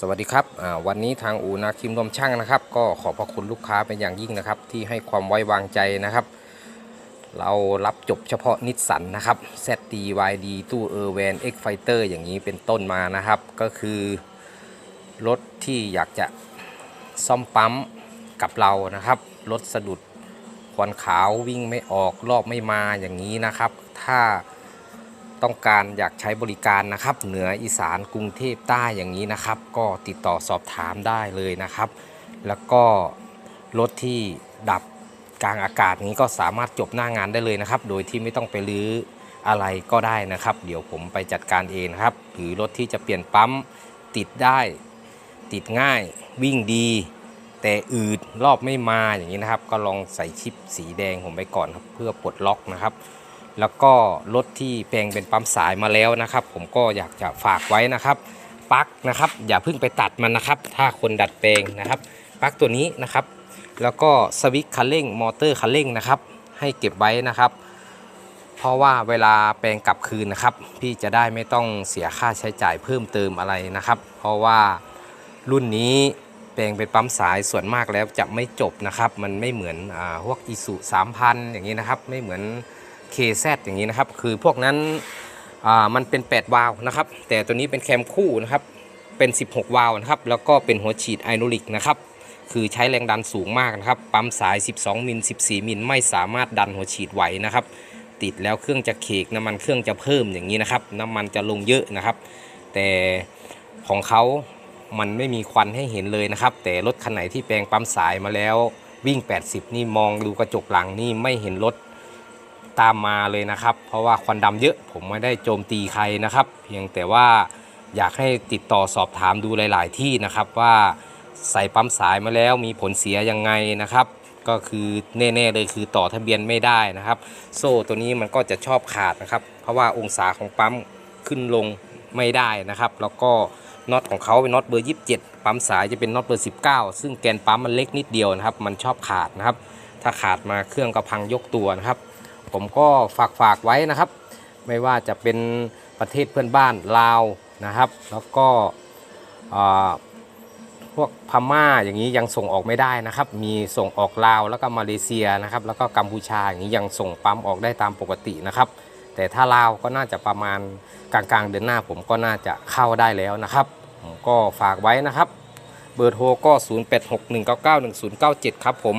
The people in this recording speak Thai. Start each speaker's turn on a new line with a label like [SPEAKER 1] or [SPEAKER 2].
[SPEAKER 1] สวัสดีครับวันนี้ทางอูนาคิมรวมช่างนะครับ ก็ขอบพระคุณลูกค้าเป็นอย่างยิ่งนะครับ ที่ให้ความไว้วางใจนะครับ เรารับจบเฉพาะนิสสันนะครับ ZDYD ตู้เออร์แวน X Fighter อย่างนี้เป็นต้นมานะครับ ก็คือรถที่อยากจะซ่อมปั๊มกับเรานะครับรถสะดุดควันขาววิ่งไม่ออกรอบไม่มาอย่างนี้นะครับ ถ้า ต้องการอยากใช้บริการนะครับ เหนืออีสานกรุงเทพใต้อย่างนี้นะครับ ก็ติดต่อสอบถามได้เลยนะครับ แล้วก็รถที่ดับกลางอากาศนี้ก็สามารถจบหน้างานได้เลยนะครับ โดยที่ไม่ต้องไปรื้ออะไรก็ได้นะครับ เดี๋ยวผมไปจัดการเองนะครับ หรือรถที่จะเปลี่ยนปั๊มติดได้ ติดง่ายวิ่งดี แต่อืดรอบไม่มาอย่างนี้นะครับ ก็ลองใส่ชิปสีแดงผมไปก่อนครับเพื่อปลดล็อกนะครับ แล้วก็รถที่แปลงเป็นปั๊มสายมาแล้วนะครับ ผมก็อยากจะฝากไว้นะครับปลั๊กนะครับ อย่าเพิ่งไปตัดมันนะครับ ถ้าคนดัดแปลงนะครับปลั๊กตัวนี้นะครับ แล้วก็สวิตช์คันเร่งมอเตอร์คันเร่งนะครับ ให้เก็บไว้นะครับ เพราะว่าเวลาแปลงกลับคืนนะครับ พี่จะได้ไม่ต้องเสียค่าใช้จ่ายเพิ่มเติมอะไรนะครับ เพราะว่ารุ่นนี้แปลงเป็นปั๊มสายส่วนมากแล้วจะไม่จบนะครับ มันไม่เหมือนอพวกอีสุ3,000อย่างนี้นะครับ ไม่เหมือน KZ อย่างนี้นะครับ คือพวกนั้นมันเป็น 8 วาล์วนะครับ แต่ตัวนี้เป็นแคมคู่นะครับ เป็น 16 วาล์วนะครับ แล้วก็เป็นหัวฉีดไอโนลิกนะครับ คือใช้แรงดันสูงมากนะครับ ปั๊มสาย 12 มิล 14 มิล ไม่สามารถดันหัวฉีดไหวนะครับ ติดแล้วเครื่องจะเคกน้ำมันเครื่องจะเพิ่มอย่างนี้นะครับ น้ำมันจะลงเยอะนะครับ แต่ของเขามันไม่มีควันให้เห็นเลยนะครับ แต่รถคันไหนที่แปลงปั๊มสายมาแล้ววิ่ง 80 นี่มองดูกระจกหลังนี่ไม่เห็นรถ ตามมาเลยนะครับ เพราะว่าควันดำเยอะผมไม่ได้โจมตีใครนะครับ เพียงแต่ว่าอยากให้ติดต่อสอบถามดูหลาย ๆ ที่นะครับว่าใส่ปั๊มสายมาแล้วมีผลเสียยังไงนะครับ ก็คือแน่ๆเลยคือต่อทะเบียนไม่ได้นะครับ โซ่ตัวนี้มันก็จะชอบขาดนะครับ เพราะว่าองศาของปั๊มขึ้นลงไม่ได้นะครับ แล้วก็น็อตของเขาเป็นน็อตเบอร์ 27 ปั๊มสายจะเป็นน็อตเบอร์ 19 ซึ่งแกนปั๊มมันเล็กนิดเดียวนะครับ มันชอบขาดนะครับ ถ้าขาดมาเครื่องก็พังยกตัวนะครับ ผมก็ฝากฝากไว้นะครับ ไม่ว่าจะเป็นประเทศเพื่อนบ้านลาวนะครับ แล้วก็พวกพม่าอย่างนี้ยังส่งออกไม่ได้นะครับ มีส่งออกลาวแล้วก็มาเลเซียนะครับ แล้วก็กัมพูชาอย่างนี้ยังส่งปั๊มออกได้ตามปกตินะครับ แต่ถ้าลาวก็น่าจะประมาณกลางๆเดือนหน้าผมก็น่าจะเข้าได้แล้วนะครับผมก็ฝากไว้นะครับ เบอร์โทรก็ 0861991097 ครับผม